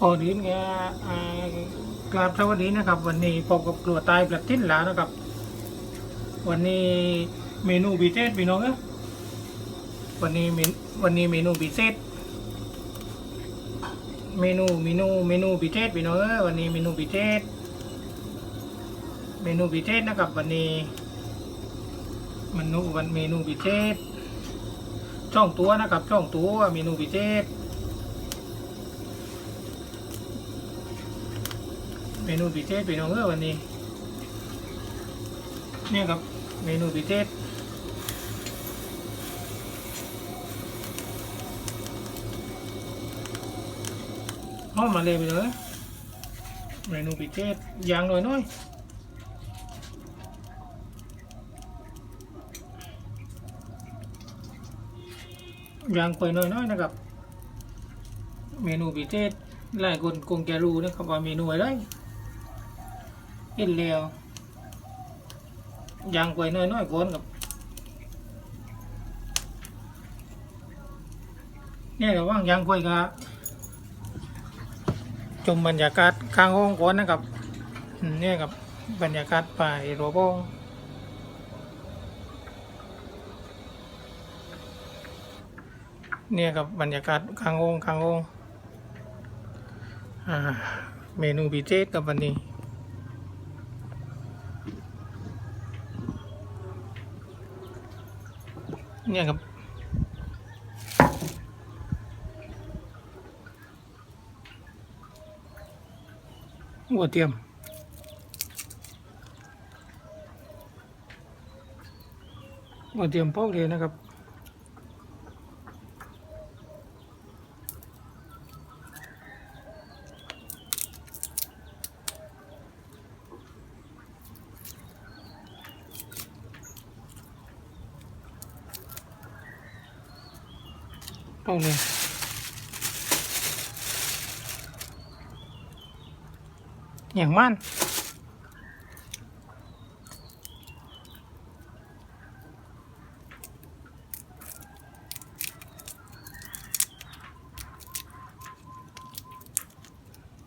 ก่อนอื่นก็อ่ากราบสวัสดีนะครับ วันนี้พบกับกลัวตายประทิ้นแล้วนะครับ วันนี้เมนูพิเศษพี่น้องเอ้วันนี้เมนวันนี้เมนูพิเศษเมนูเมนูเมนูพิเศษพี่น้องเอ้วันนี้เมนูพิเศษเมนูพิเศษนะครับวันนี้เมนูวันเมนูพิเศษช่องตัวนะครับช่องตัวเมนูพิเศษ เมนูพิเศษพี่น้องเออวันนี้ เนี่ยครับเมนูพิเศษหอมมาเลยไปเลยเมนูพิเศษยางหน่อยน้อยยางไปหน่อยน้อยนะครับ เมนูพิเศษหลายคนคงจะรู้นะครับว่าเมนูอะไร เห็นแล้วยางไว้น้อยๆก่อนกับเนี่ยระหว่างยางไว้กับชมบรรยากาศข้างห้องก่อนนะครับเนี่ยกับบรรยากาศป่าโรบองเนี่ยกับบรรยากาศข้างห้องข้างห้องเมนูพิเศษกับวันนี้ เนี่ยครับ หัวเทียม หัวเทียมพอกเลยนะครับ เอาเลยอย่างมัน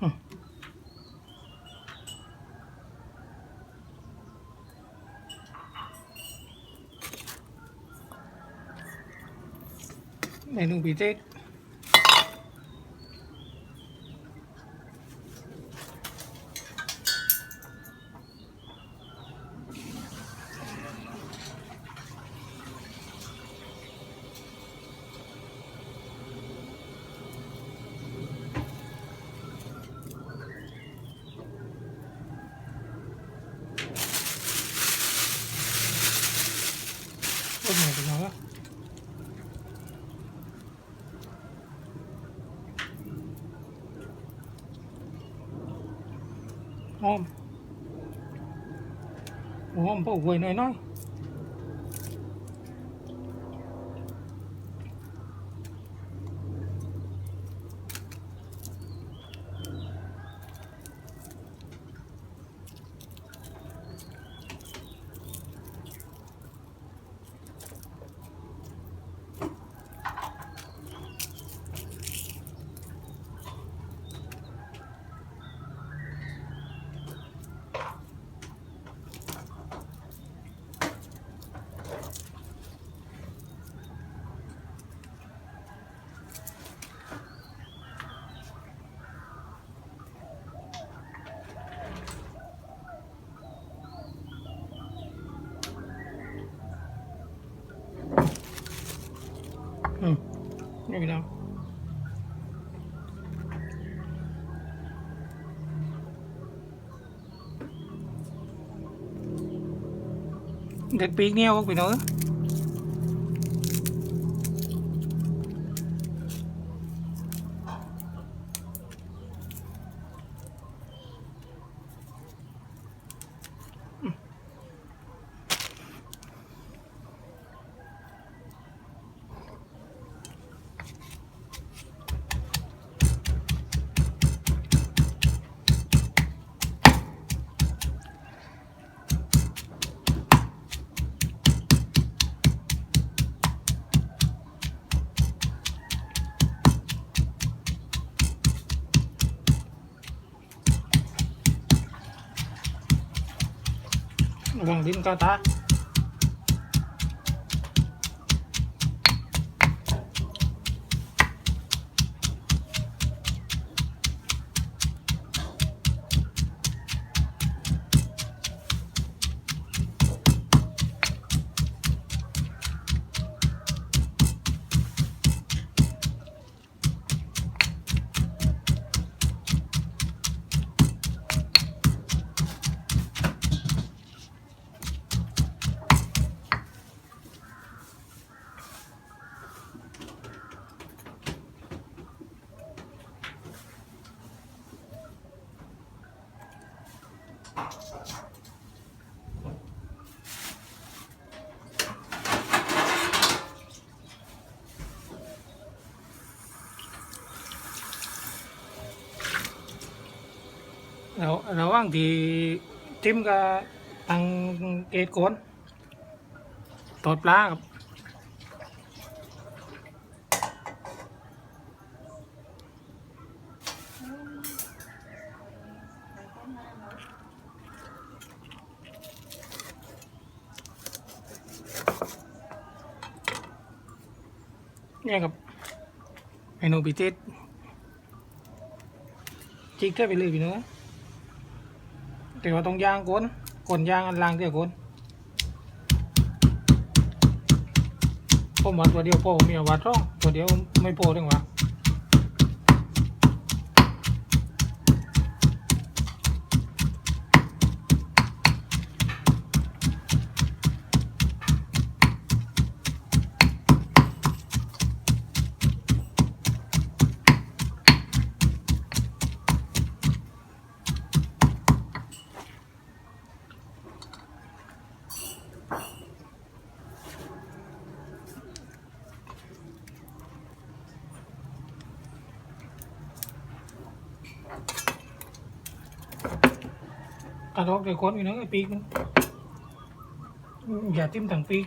อืม เมนูพิเศษ โอ้ยเป็นไงวะหอมหอ มพวกหวยน้อย น้อยอืมนี่พี่น้อ งเด็ดปีกเนี่ยพวกพี่น้องเอ้ย ระวังดินกางที่ทิมกับตังเกตโกนตอดปลาครับเนี่ยครับเมนูพิเศษจิกแค่ไปเลยพี่น้อง แต่ว่าต้องย่างก้นก้นย่างอันล่างเดียวก้นผมว่าตัวเดียวพอมมีเอาวัดร่องตัวเดียวไม่พอถึงวะ ดอกเดี๋ยวก้นพี่น้องไอ้ปีกมันอย่าทิ่มถังปีก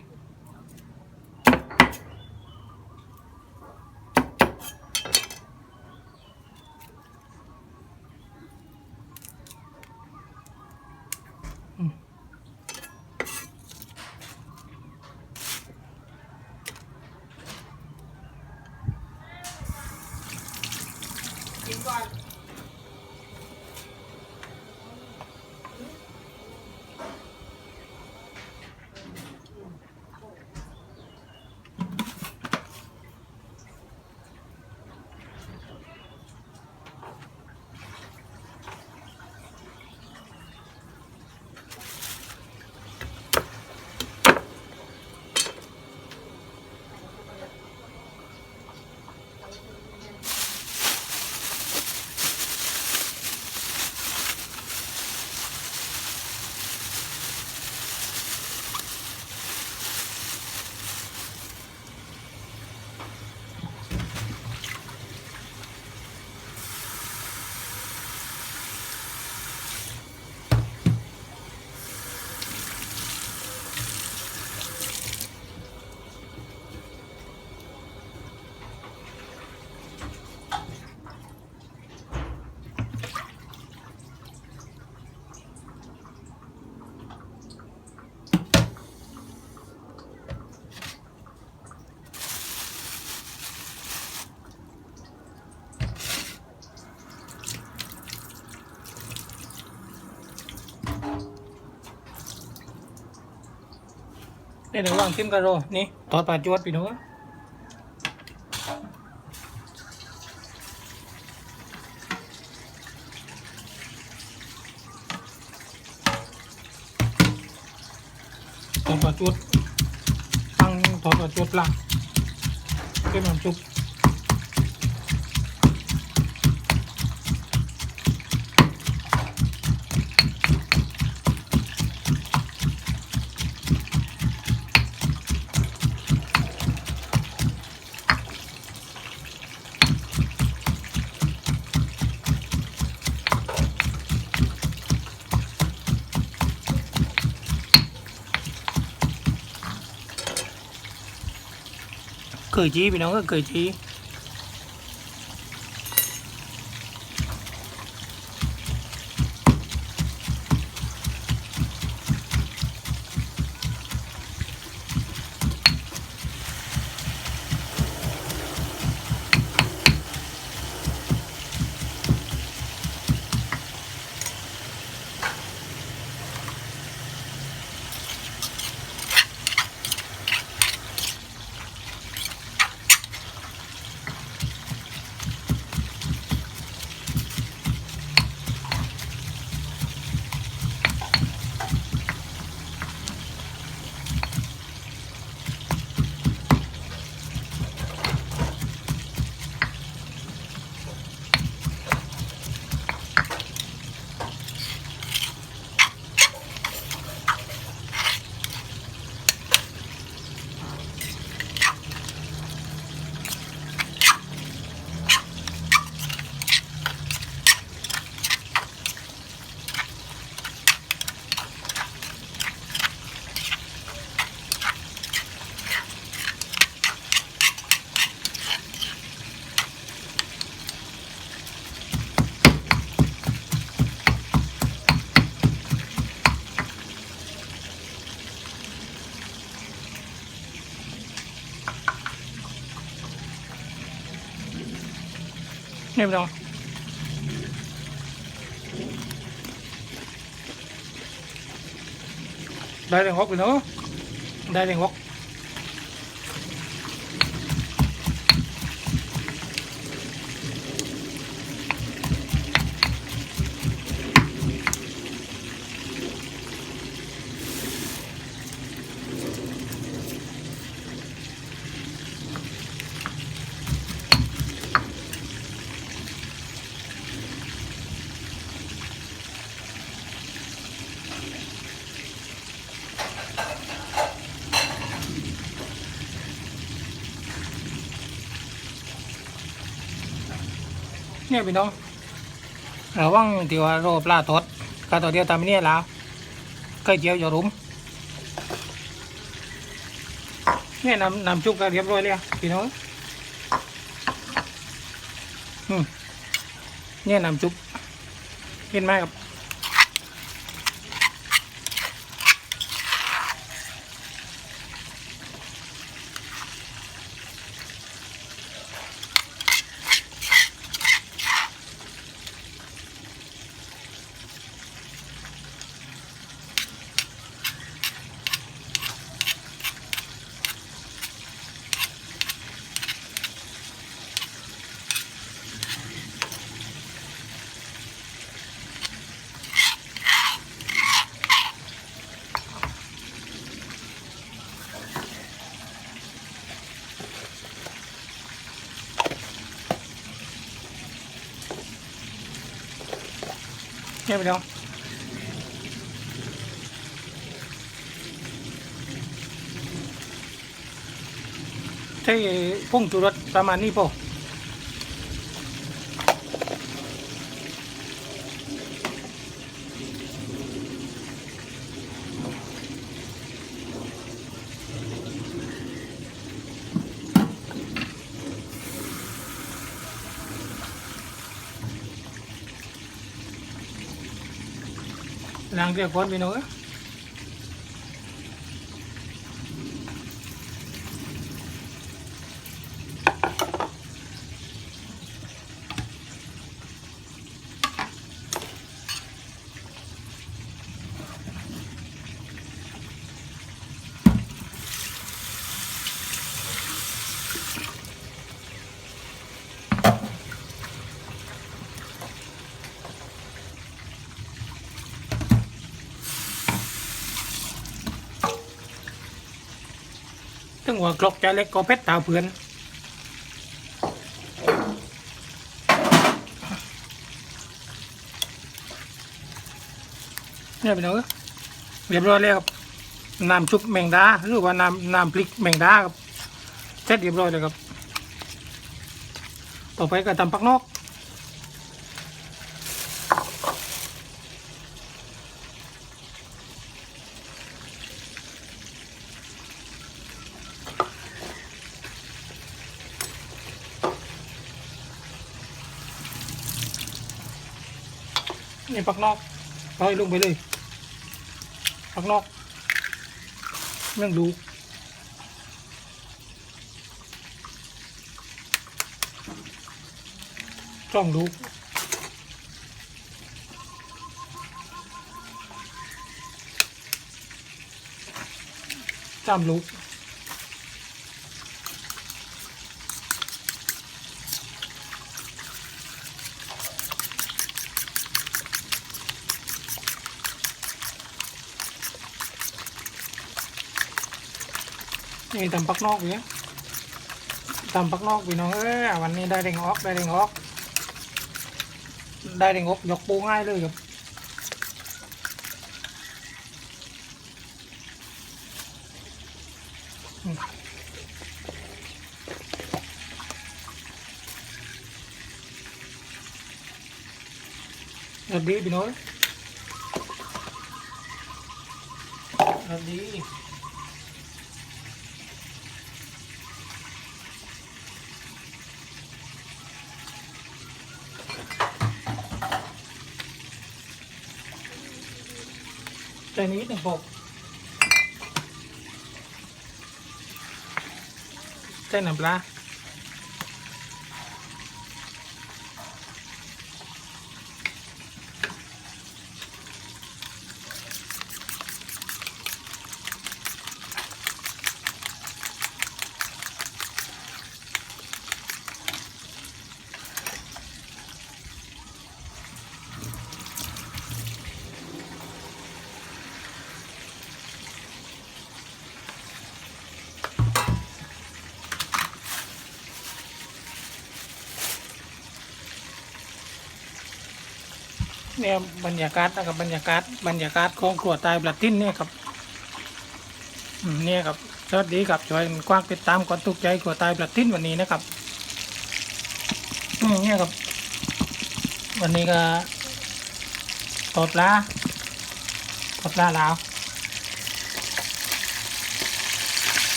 กินก่อน นี่เดี๋ยววางทิมกระโรนี่ตอดปลาจวดพี่น้องตอดปลาจวดตั้งตอดปลาจวดล่างเก็บน้ำจุ๊บ ยจีพี่น้องก็เคยจี นี่พี่น้องได้แรงฮอกพี่น้องได้แรงฮอก เนี่ยพี่น้องระวังที่ว่าโรปลาทดกาตัวเดียวตามนี้แล้วก็เจียวอย่ารุมเนี่ยนำนำชุกก็เรียบร้อยเลยพี่น้องอืมเนี่ยนำชุกเห็นไหมครับ เนี่ยไปเนาะเท่พุ่งจุรสประมาณนี้ป่ะ ล้างเรียบร้อยพี่น้องเอ้ย ถึงหัวกลอกจเล็กก็เพชรตาเพื่อนเนี่ยพี่น้องเอ้ยเรียบร้อยแล้วครับน้ำชุบแมงดาหรือว่าน้ำน้ำพริกแมงดาครับเสร็จเรียบร้อยเลยครับ ต่อไปก็ตำปักนอก นี่ปักนอกร้อยลงไปเลยปักนอกเรื่องดูจ้องดูจำลูก นี่ตำปักนอกเนี่ยตำปักนอกพี่น้องเอ้ยวันนี้ได้เด้งออกได้เด้งออก ได้เด้งออกยกปูง่ายเลยครับสวัสดีพี่น้อยสวัส ดีใจนี้หนึ่งหกใจน้ำปลา เนี่ยบรรยากาศนะครับบรรยากาศบรรยากาศของครัวตายบลาติ้นเนี่ยครับเนี่ยครับสวัสดีครับช่วยกว้างติดตามกดตุกใจครัวตายบลาติ้นวันนี้นะครับเนี่ยครับ วันนี้ก็ตดปลาตดปลาแล้ว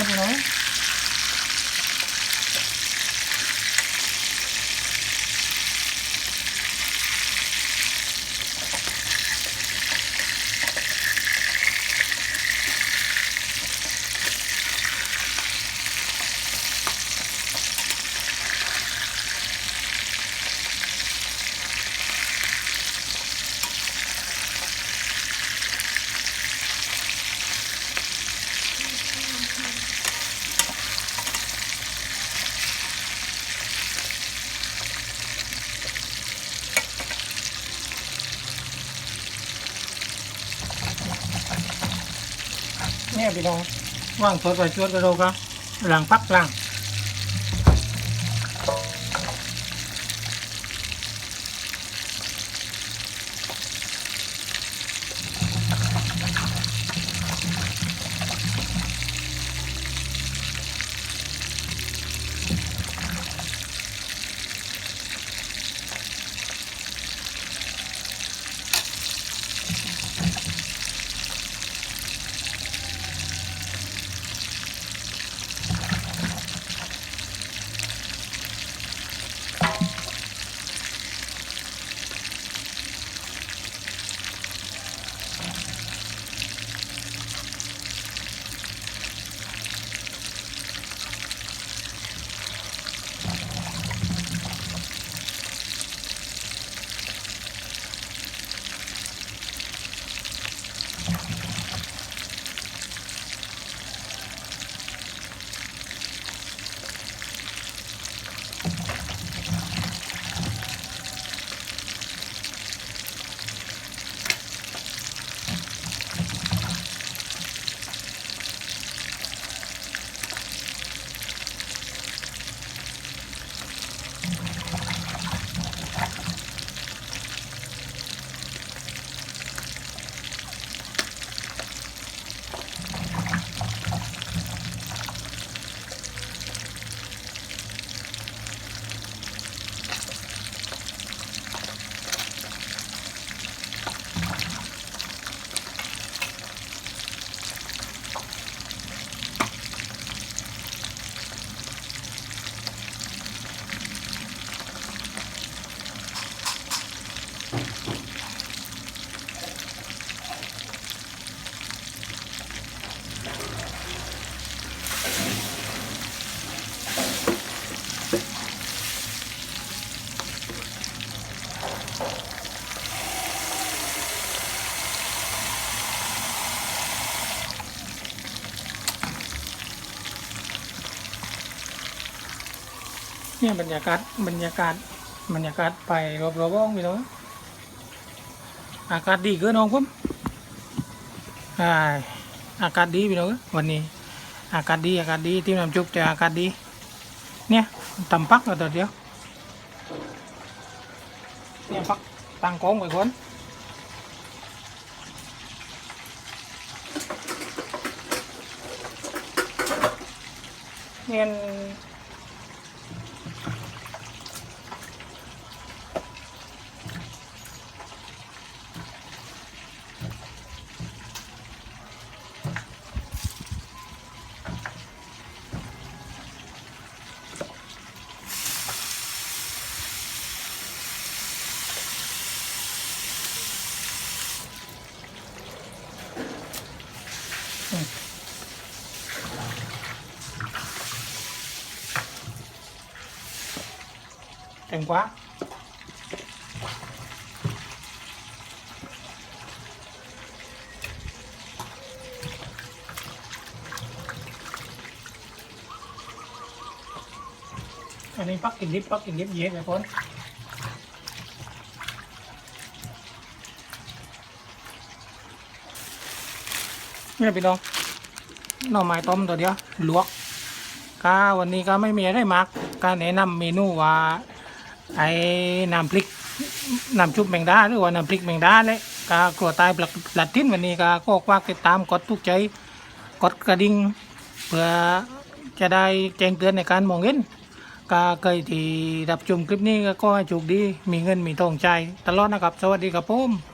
ยพี่น้ เนี่ยพี่น้องว่างตดปลาช่วยกระโดดครับหลังพักหลัง เนี่ยบรรยากาศบรรยากาศบรรยากาศไปรอบๆบ้องพี่น้องอากาศดีเกินน้องผมอ่าอากาศดีพี่น้องวันนี้ อากาศดีอากาศดีที่น้ำจุบแต่อากาศดี เนี่ยตำปักเอาตัวเดียวเนี่ยปักตั้งกองไว้ก่อนเนี่ย แตงกวาอันนี้ปักกินดิบปักกินดิบเย็นเลยคนนี่ยพี่น้องหน่อไม้ต้มตัวเดียวลวกก็วันนี้ก็ไม่มีอะไรมากก็แนะนำเมนูว่า ไอ้น้ำพริกน้ำชุบแมงดาหรือว่าน้ำพริกแมงดาเลยก็กลัวตายปลักปลัดทิ้นวันนี้ก็ก็ควักติดตามกดทุกใจกดกระดิ่งเพื่อจะได้แจ้งเตือนในการมองเห็นก็เคยที่รับชมคลิปนี้ก็ขอให้โชคดีมีเงินมีทองใจ ตลอดนะครับ สวัสดีครับผม